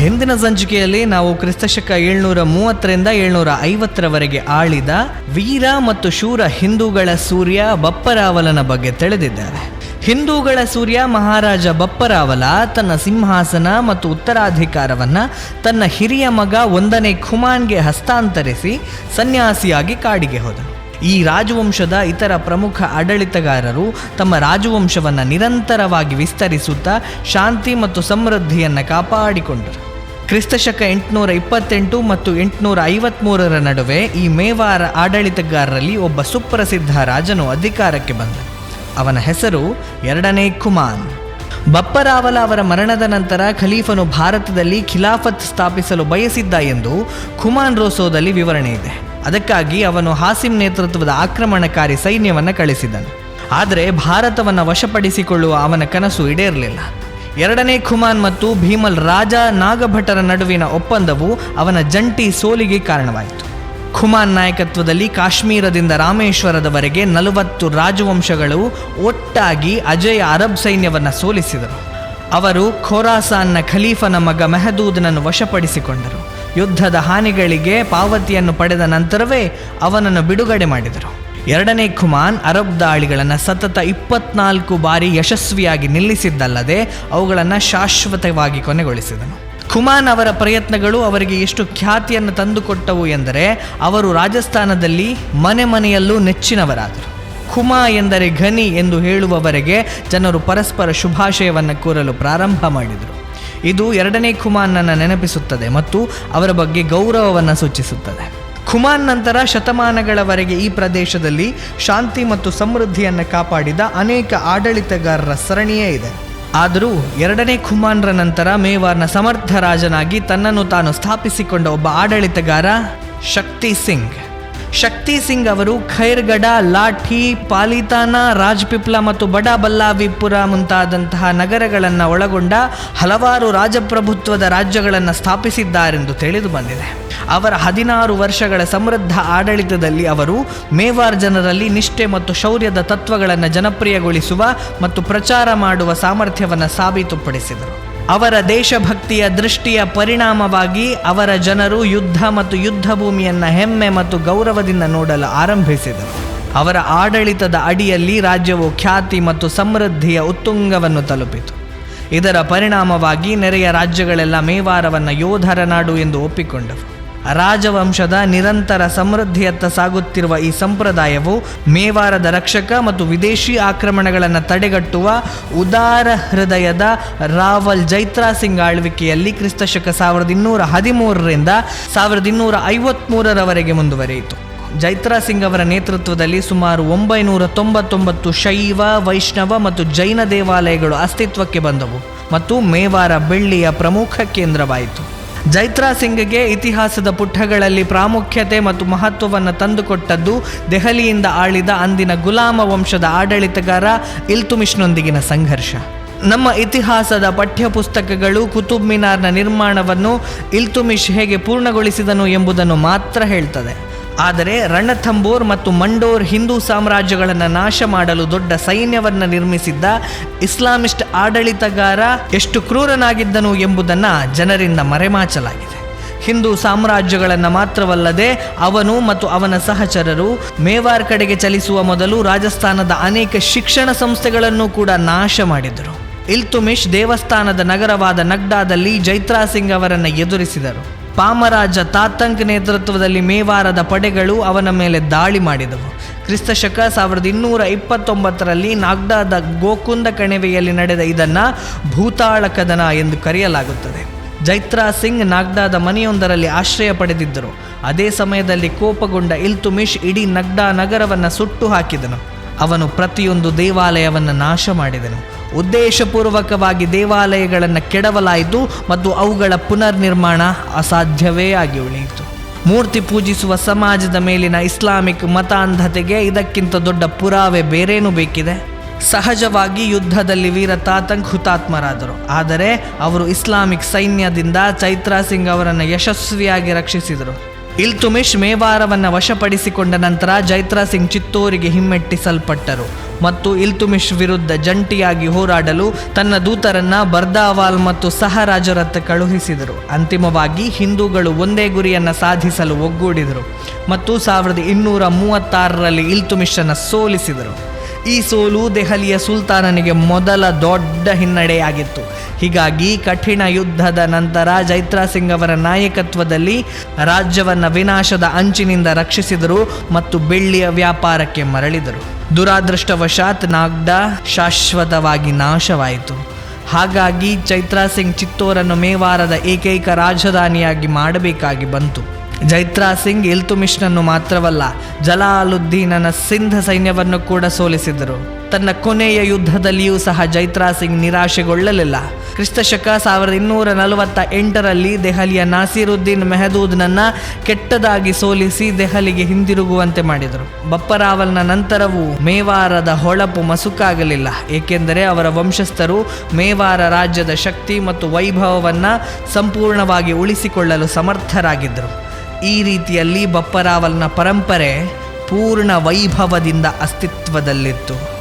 ಹಿಂದಿನ ಸಂಚಿಕೆಯಲ್ಲಿ ನಾವು ಕ್ರಿಸ್ತಶಕ ಏಳ್ನೂರ ಮೂವತ್ತರಿಂದ ಏಳ್ನೂರ ಐವತ್ತರವರೆಗೆ ಆಳಿದ ವೀರ ಮತ್ತು ಶೂರ ಹಿಂದೂಗಳ ಸೂರ್ಯ ಬಪ್ಪರಾವಲನ ಬಗ್ಗೆ ತಿಳಿದಿದ್ದಾರೆ. ಹಿಂದೂಗಳ ಸೂರ್ಯ ಮಹಾರಾಜ ಬಪ್ಪರಾವಲ ತನ್ನ ಸಿಂಹಾಸನ ಮತ್ತು ಉತ್ತರಾಧಿಕಾರವನ್ನ ತನ್ನ ಹಿರಿಯ ಮಗ ಒಂದನೇ ಖುಮಾನ್ಗೆ ಹಸ್ತಾಂತರಿಸಿ ಸನ್ಯಾಸಿಯಾಗಿ ಕಾಡಿಗೆ ಹೋದನು. ಈ ರಾಜವಂಶದ ಇತರ ಪ್ರಮುಖ ಆಡಳಿತಗಾರರು ತಮ್ಮ ರಾಜವಂಶವನ್ನು ನಿರಂತರವಾಗಿ ವಿಸ್ತರಿಸುತ್ತಾ ಶಾಂತಿ ಮತ್ತು ಸಮೃದ್ಧಿಯನ್ನು ಕಾಪಾಡಿಕೊಂಡರು. ಕ್ರಿಸ್ತಶಕ ಎಂಟುನೂರ ಇಪ್ಪತ್ತೆಂಟು ಮತ್ತು ಎಂಟುನೂರ ಐವತ್ತ್ಮೂರರ ನಡುವೆ ಈ ಮೇವಾರ ಆಡಳಿತಗಾರರಲ್ಲಿ ಒಬ್ಬ ಸುಪ್ರಸಿದ್ಧ ರಾಜನು ಅಧಿಕಾರಕ್ಕೆ ಬಂದ. ಅವನ ಹೆಸರು ಎರಡನೇ ಕುಮಾನ್ ಬಪ್ಪರಾವಲ ಅವರ ಮರಣದ ನಂತರ ಖಲೀಫನು ಭಾರತದಲ್ಲಿ ಖಿಲಾಫತ್ ಸ್ಥಾಪಿಸಲು ಬಯಸಿದ್ದ ಎಂದು ಖುಮಾನ್ ರೋಸೋದಲ್ಲಿ ವಿವರಣೆ ಇದೆ. ಅದಕ್ಕಾಗಿ ಅವನು ಹಾಸಿಂ ನೇತೃತ್ವದ ಆಕ್ರಮಣಕಾರಿ ಸೈನ್ಯವನ್ನು ಕಳಿಸಿದನು. ಆದರೆ ಭಾರತವನ್ನು ವಶಪಡಿಸಿಕೊಳ್ಳುವ ಅವನ ಕನಸು ಈಡೇರಲಿಲ್ಲ. ಎರಡನೇ ಖುಮಾನ್ ಮತ್ತು ಭೀಮಲ್ ರಾಜ ನಾಗಭಟರ ನಡುವಿನ ಒಪ್ಪಂದವು ಅವನ ಜಂಟಿ ಸೋಲಿಗೆ ಕಾರಣವಾಯಿತು. ಖುಮಾನ್ ನಾಯಕತ್ವದಲ್ಲಿ ಕಾಶ್ಮೀರದಿಂದ ರಾಮೇಶ್ವರದವರೆಗೆ ನಲವತ್ತು ರಾಜವಂಶಗಳು ಒಟ್ಟಾಗಿ ಅಜಯ ಅರಬ್ ಸೈನ್ಯವನ್ನು ಸೋಲಿಸಿದರು. ಅವರು ಖೋರಾಸಾನ್ನ ಖಲೀಫನ ಮಗ ಮೆಹದೂದ್ನನ್ನು ವಶಪಡಿಸಿಕೊಂಡರು. ಯುದ್ಧದ ಹಾನಿಗಳಿಗೆ ಪಾವತಿಯನ್ನು ಪಡೆದ ನಂತರವೇ ಅವನನ್ನು ಬಿಡುಗಡೆ ಮಾಡಿದರು. ಎರಡನೇ ಖುಮಾನ್ ಅರಬ್ ದಾಳಿಗಳನ್ನು ಸತತ ಇಪ್ಪತ್ನಾಲ್ಕು ಬಾರಿ ಯಶಸ್ವಿಯಾಗಿ ನಿಲ್ಲಿಸಿದ್ದಲ್ಲದೆ ಅವುಗಳನ್ನು ಶಾಶ್ವತವಾಗಿ ಕೊನೆಗೊಳಿಸಿದನು. ಖುಮಾನ್ ಅವರ ಪ್ರಯತ್ನಗಳು ಅವರಿಗೆ ಎಷ್ಟು ಖ್ಯಾತಿಯನ್ನು ತಂದುಕೊಟ್ಟವು ಎಂದರೆ ಅವರು ರಾಜಸ್ಥಾನದಲ್ಲಿ ಮನೆ ಮನೆಯಲ್ಲೂ ನೆಚ್ಚಿನವರಾದರು. ಖುಮಾ ಎಂದರೆ ಘನಿ ಎಂದು ಹೇಳುವವರೆಗೆ ಜನರು ಪರಸ್ಪರ ಶುಭಾಶಯವನ್ನು ಕೋರಲು ಪ್ರಾರಂಭ ಮಾಡಿದರು. ಇದು ಎರಡನೇ ಖುಮಾನ್ನನ್ನು ನೆನಪಿಸುತ್ತದೆ ಮತ್ತು ಅವರ ಬಗ್ಗೆ ಗೌರವವನ್ನು ಸೂಚಿಸುತ್ತದೆ. ಖುಮಾನ್ ನಂತರ ಶತಮಾನಗಳವರೆಗೆ ಈ ಪ್ರದೇಶದಲ್ಲಿ ಶಾಂತಿ ಮತ್ತು ಸಮೃದ್ಧಿಯನ್ನು ಕಾಪಾಡಿದ ಅನೇಕ ಆಡಳಿತಗಾರರ ಸರಣಿಯೇ ಇದೆ. ಆದರೂ ಎರಡನೇ ಖುಮಾನ್ರ ನಂತರ ಮೇವಾರ್ನ ಸಮರ್ಥ ರಾಜನಾಗಿ ತನ್ನನ್ನು ತಾನು ಸ್ಥಾಪಿಸಿಕೊಂಡ ಒಬ್ಬ ಆಡಳಿತಗಾರ ಶಕ್ತಿ ಸಿಂಗ್. ಶಕ್ತಿ ಸಿಂಗ್ ಅವರು ಖೈರ್ಗಡ, ಲಾಠಿ, ಪಾಲಿತಾನ, ರಾಜ್ಪಿಪ್ಲ ಮತ್ತು ಬಡಾಬಲ್ಲಾವಿಪುರ ಮುಂತಾದಂತಹ ನಗರಗಳನ್ನು ಒಳಗೊಂಡ ಹಲವಾರು ರಾಜಪ್ರಭುತ್ವದ ರಾಜ್ಯಗಳನ್ನು ಸ್ಥಾಪಿಸಿದ್ದಾರೆಂದು ತಿಳಿದು ಬಂದಿದೆ. ಅವರ ಹದಿನಾರು ವರ್ಷಗಳ ಸಮೃದ್ಧ ಆಡಳಿತದಲ್ಲಿ ಅವರು ಮೇವಾರ್ ಜನರಲ್ಲಿ ನಿಷ್ಠೆ ಮತ್ತು ಶೌರ್ಯದ ತತ್ವಗಳನ್ನು ಜನಪ್ರಿಯಗೊಳಿಸುವ ಮತ್ತು ಪ್ರಚಾರ ಮಾಡುವ ಸಾಮರ್ಥ್ಯವನ್ನು ಸಾಬೀತುಪಡಿಸಿದರು. ಅವರ ದೇಶಭಕ್ತಿಯ ದೃಷ್ಟಿಯ ಪರಿಣಾಮವಾಗಿ ಅವರ ಜನರು ಯುದ್ಧ ಮತ್ತು ಯುದ್ಧ ಭೂಮಿಯನ್ನು ಹೆಮ್ಮೆ ಮತ್ತು ಗೌರವದಿಂದ ನೋಡಲು ಆರಂಭಿಸಿದರು. ಅವರ ಆಡಳಿತದ ಅಡಿಯಲ್ಲಿ ರಾಜ್ಯವು ಖ್ಯಾತಿ ಮತ್ತು ಸಮೃದ್ಧಿಯ ಉತ್ತುಂಗವನ್ನು ತಲುಪಿತು. ಇದರ ಪರಿಣಾಮವಾಗಿ ನೆರೆಯ ರಾಜ್ಯಗಳೆಲ್ಲ ಮೇವಾರವನ್ನು ಯೋಧರ ನಾಡು ಎಂದು ಒಪ್ಪಿಕೊಂಡವು. ರಾಜವಂಶದ ನಿರಂತರ ಸಮೃದ್ಧಿಯತ್ತ ಸಾಗುತ್ತಿರುವ ಈ ಸಂಪ್ರದಾಯವು ಮೇವಾರದ ರಕ್ಷಕ ಮತ್ತು ವಿದೇಶಿ ಆಕ್ರಮಣಗಳನ್ನು ತಡೆಗಟ್ಟುವ ಉದಾರ ಹೃದಯದ ರಾವಲ್ ಜೈತ್ರಾ ಸಿಂಗ್ ಆಳ್ವಿಕೆಯಲ್ಲಿ ಕ್ರಿಸ್ತಶಕ ಸಾವಿರದ ಇನ್ನೂರ ಹದಿಮೂರರಿಂದ ಸಾವಿರದ ಇನ್ನೂರ ಐವತ್ತ್ಮೂರರವರೆಗೆ ಮುಂದುವರಿಯಿತು. ಜೈತ್ರಾ ಸಿಂಗ್ ಅವರ ನೇತೃತ್ವದಲ್ಲಿ ಸುಮಾರು ಒಂಬೈನೂರ ತೊಂಬತ್ತೊಂಬತ್ತು ಶೈವ, ವೈಷ್ಣವ ಮತ್ತು ಜೈನ ದೇವಾಲಯಗಳು ಅಸ್ತಿತ್ವಕ್ಕೆ ಬಂದವು ಮತ್ತು ಮೇವಾರ ಬೆಳ್ಳಿಯ ಪ್ರಮುಖ ಕೇಂದ್ರವಾಯಿತು. ಜೈತ್ರಾ ಸಿಂಗ್ಗೆ ಇತಿಹಾಸದ ಪುಟಗಳಲ್ಲಿ ಪ್ರಾಮುಖ್ಯತೆ ಮತ್ತು ಮಹತ್ವವನ್ನು ತಂದುಕೊಟ್ಟದ್ದು ದೆಹಲಿಯಿಂದ ಆಳಿದ ಅಂದಿನ ಗುಲಾಮ ವಂಶದ ಆಡಳಿತಗಾರ ಇಲ್ತುಮಿಶ್ನೊಂದಿಗಿನ ಸಂಘರ್ಷ. ನಮ್ಮ ಇತಿಹಾಸದ ಪಠ್ಯಪುಸ್ತಕಗಳು ಕುತುಬ್ ಮಿನಾರ್ನ ನಿರ್ಮಾಣವನ್ನು ಇಲ್ತುಮಿಶ್ ಹೇಗೆ ಪೂರ್ಣಗೊಳಿಸಿದನು ಎಂಬುದನ್ನು ಮಾತ್ರ ಹೇಳ್ತದೆ. ಆದರೆ ರಣಥಂಬೋರ್ ಮತ್ತು ಮಂಡೋರ್ ಹಿಂದೂ ಸಾಮ್ರಾಜ್ಯಗಳನ್ನು ನಾಶ ಮಾಡಲು ದೊಡ್ಡ ಸೈನ್ಯವನ್ನು ನಿರ್ಮಿಸಿದ್ದ ಇಸ್ಲಾಮಿಸ್ಟ್ ಆಡಳಿತಗಾರ ಎಷ್ಟು ಕ್ರೂರನಾಗಿದ್ದನು ಎಂಬುದನ್ನು ಜನರಿಂದ ಮರೆಮಾಚಲಾಗಿದೆ. ಹಿಂದೂ ಸಾಮ್ರಾಜ್ಯಗಳನ್ನು ಮಾತ್ರವಲ್ಲದೆ ಅವನು ಮತ್ತು ಅವನ ಸಹಚರರು ಮೇವಾರ್ ಕಡೆಗೆ ಚಲಿಸುವ ಮೊದಲು ರಾಜಸ್ಥಾನದ ಅನೇಕ ಶಿಕ್ಷಣ ಸಂಸ್ಥೆಗಳನ್ನು ಕೂಡ ನಾಶ ಮಾಡಿದರು. ಇಲ್ತುಮಿಶ್ ದೇವಸ್ಥಾನದ ನಗರವಾದ ನಗ್ಡಾದಲ್ಲಿ ಜೈತ್ರಾ ಸಿಂಗ್ ಅವರನ್ನು ಎದುರಿಸಿದರು. ಪಾಮರಾಜ ತಾತಂಕ್ ನೇತೃತ್ವದಲ್ಲಿ ಮೇವಾರದ ಪಡೆಗಳು ಅವನ ಮೇಲೆ ದಾಳಿ ಮಾಡಿದವು. ಕ್ರಿಸ್ತಶಕ ಸಾವಿರದ ಇನ್ನೂರ ಇಪ್ಪತ್ತೊಂಬತ್ತರಲ್ಲಿ ನಾಗ್ಡಾದ ಗೋಕುಂದ ಕಣಿವೆಯಲ್ಲಿ ನಡೆದ ಇದನ್ನು ಭೂತಾಳ ಕದನ ಎಂದು ಕರೆಯಲಾಗುತ್ತದೆ. ಜೈತ್ರಾ ಸಿಂಗ್ ನಾಗ್ಡಾದ ಮನೆಯೊಂದರಲ್ಲಿ ಆಶ್ರಯ ಪಡೆದಿದ್ದರು. ಅದೇ ಸಮಯದಲ್ಲಿ ಕೋಪಗೊಂಡ ಇಲ್ತುಮಿಶ್ ಇಡೀ ನಗ್ಡಾ ನಗರವನ್ನು ಸುಟ್ಟು ಹಾಕಿದನು. ಅವನು ಪ್ರತಿಯೊಂದು ದೇವಾಲಯವನ್ನು ನಾಶ ಮಾಡಿದನು. ಉದ್ದೇಶಪೂರ್ವಕವಾಗಿ ದೇವಾಲಯಗಳನ್ನು ಕೆಡವಲಾಯಿತು ಮತ್ತು ಅವುಗಳ ಪುನರ್ನಿರ್ಮಾಣ ಅಸಾಧ್ಯವೇ ಆಗಿ ಉಳಿಯಿತು. ಮೂರ್ತಿ ಪೂಜಿಸುವ ಸಮಾಜದ ಮೇಲಿನ ಇಸ್ಲಾಮಿಕ್ ಮತಾಂಧತೆಗೆ ಇದಕ್ಕಿಂತ ದೊಡ್ಡ ಪುರಾವೆ ಬೇರೇನೂ ಬೇಕಿದೆ. ಸಹಜವಾಗಿ ಯುದ್ಧದಲ್ಲಿ ವೀರ ತಾತಂಕ್ ಹುತಾತ್ಮರಾದರು. ಆದರೆ ಅವರು ಇಸ್ಲಾಮಿಕ್ ಸೈನ್ಯದಿಂದ ಚೈತ್ರಾ ಸಿಂಗ್ ಅವರನ್ನು ಯಶಸ್ವಿಯಾಗಿ ರಕ್ಷಿಸಿದರು. ಇಲ್ತುಮಿಶ್ ಮೇವಾರವನ್ನು ವಶಪಡಿಸಿಕೊಂಡ ನಂತರ ಜೈತ್ರಾ ಸಿಂಗ್ ಚಿತ್ತೋರಿಗೆ ಹಿಮ್ಮೆಟ್ಟಿಸಲ್ಪಟ್ಟರು. ಮತ್ತು ಇಲ್ತುಮಿಶ್ ವಿರುದ್ಧ ಜಂಟಿಯಾಗಿ ಹೋರಾಡಲು ತನ್ನ ದೂತರನ್ನ ಬರ್ದಾವಾಲ್ ಮತ್ತು ಸಹರಾಜರತ್ತ ಕಳುಹಿಸಿದರು. ಅಂತಿಮವಾಗಿ ಹಿಂದೂಗಳು ಒಂದೇ ಗುರಿಯನ್ನು ಸಾಧಿಸಲು ಒಗ್ಗೂಡಿದರು ಮತ್ತು ಸಾವಿರದ ಇನ್ನೂರ ಮೂವತ್ತಾರರಲ್ಲಿ ಇಲ್ತುಮಿಶನ್ನು ಸೋಲಿಸಿದರು. ಈ ಸೋಲು ದೆಹಲಿಯ ಸುಲ್ತಾನನಿಗೆ ಮೊದಲ ದೊಡ್ಡ ಹಿನ್ನಡೆಯಾಗಿತ್ತು. ಹೀಗಾಗಿ ಕಠಿಣ ಯುದ್ಧದ ನಂತರ ಜೈತ್ರಾ ಸಿಂಗ್ ಅವರ ನಾಯಕತ್ವದಲ್ಲಿ ರಾಜ್ಯವನ್ನು ವಿನಾಶದ ಅಂಚಿನಿಂದ ರಕ್ಷಿಸಿದರು ಮತ್ತು ಬೆಳ್ಳಿಯ ವ್ಯಾಪಾರಕ್ಕೆ ಮರಳಿದರು. ದುರಾದೃಷ್ಟವಶಾತ್ ನಾಗ್ಡಾ ಶಾಶ್ವತವಾಗಿ ನಾಶವಾಯಿತು. ಹಾಗಾಗಿ ಚೈತ್ರಾ ಸಿಂಗ್ ಚಿತ್ತೋರನ್ನು ಮೇವಾರದ ಏಕೈಕ ರಾಜಧಾನಿಯಾಗಿ ಮಾಡಬೇಕಾಗಿ ಬಂತು. ಜೈತ್ರಾ ಸಿಂಗ್ ಇಲ್ತುಮಿಶ್ನನ್ನು ಮಾತ್ರವಲ್ಲ, ಜಲಾಲುದ್ದೀನನ ಸಿಂಧ ಸೈನ್ಯವನ್ನು ಕೂಡ ಸೋಲಿಸಿದರು. ತನ್ನ ಕೊನೆಯ ಯುದ್ಧದಲ್ಲಿಯೂ ಸಹ ಜೈತ್ರಾ ಸಿಂಗ್ ನಿರಾಶೆಗೊಳ್ಳಲಿಲ್ಲ. ಕ್ರಿಸ್ತಶಕ ಸಾವಿರದ ಇನ್ನೂರ ನಲವತ್ತ ಎಂಟರಲ್ಲಿ ದೆಹಲಿಯ ನಾಸೀರುದ್ದೀನ್ ಮೆಹದೂದ್ನನ್ನ ಕೆಟ್ಟದಾಗಿ ಸೋಲಿಸಿ ದೆಹಲಿಗೆ ಹಿಂದಿರುಗುವಂತೆ ಮಾಡಿದರು. ಬಪ್ಪರಾವಲ್ನ ನಂತರವೂ ಮೇವಾರದ ಹೊಳಪು ಮಸುಕಾಗಲಿಲ್ಲ, ಏಕೆಂದರೆ ಅವರ ವಂಶಸ್ಥರು ಮೇವಾರ ರಾಜ್ಯದ ಶಕ್ತಿ ಮತ್ತು ವೈಭವವನ್ನು ಸಂಪೂರ್ಣವಾಗಿ ಉಳಿಸಿಕೊಳ್ಳಲು ಸಮರ್ಥರಾಗಿದ್ದರು. ಈ ರೀತಿಯಲ್ಲಿ ಬಪ್ಪರಾವಲ್ನ ಪರಂಪರೆ ಪೂರ್ಣ ವೈಭವದಿಂದ ಅಸ್ತಿತ್ವದಲ್ಲಿತ್ತು.